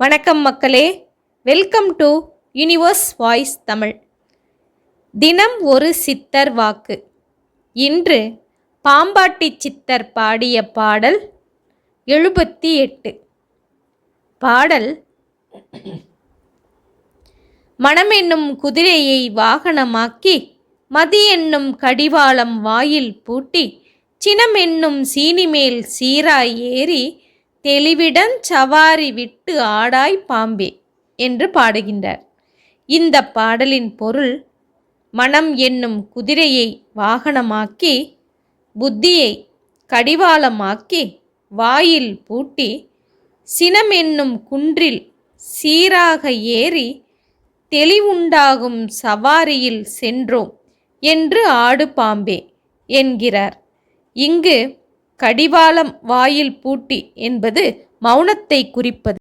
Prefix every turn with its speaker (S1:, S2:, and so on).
S1: வணக்கம் மக்களே. Welcome to universe voice Tamil தினம் ஒரு சித்தர் வாக்கு. இன்று பாம்பாட்டி சித்தர் பாடிய பாடல் எழுபத்தி எட்டு. பாடல் மனம் என்னும் குதிரையை வாகனமாக்கி மதி என்னும் கடிவாளம் வாயில் பூட்டி சினம் என்னும் சீனிமேல் சீராய் ஏறி தெளிவிடன் சவாரி விட்டு ஆடாய் பாம்பே என்று பாடுகின்றார். இந்த பாடலின் பொருள் மனம் என்னும் குதிரையை வாகனமாக்கி புத்தியை கடிவாளமாக்கி வாயில் பூட்டி சினம் என்னும் குன்றில் சீராக ஏறி தெளிவுண்டாகும் சவாரியில் சென்றோம் என்று ஆடு பாம்பே என்கிறார். இங்கு கடிவாளம் வாயில் பூட்டி என்பது மௌனத்தை குறிப்பது.